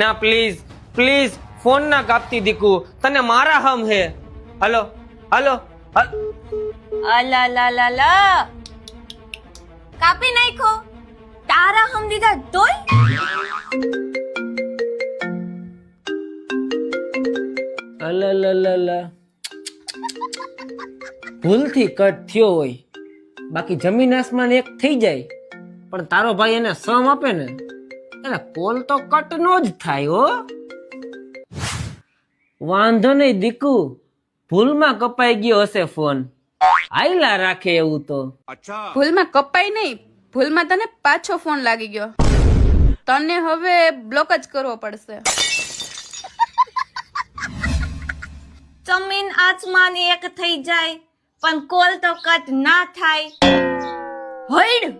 ના please please phone ના કાપતી દીકુ. તને મારા હમ હે. હલો હલો અલા લા લા લા કાપી નાખો તારા હમ દીધા તોય. ભૂલથી કટ થયો હોય. બાકી જમીન આસમાન એક થઈ જાય. પણ તારો ભાઈ એને સમ આપે ને? એટલે કોલ તો કટ નો જ થાય હો. વાંધો નહીં દીકુ. ભૂલમાં કપાઈ ગયો હશે ફોન. આયલા રાખે એવું તો. ભૂલમાં કપાઈ નહીં ભૂલમાં તને પાછો ફોન લાગી ગયો. તને હવે બ્લોક જ કરવો પડશે. જમીન આસમાન એક થઈ જાય પણ કોલ તો કટ ના થાય. હઈડ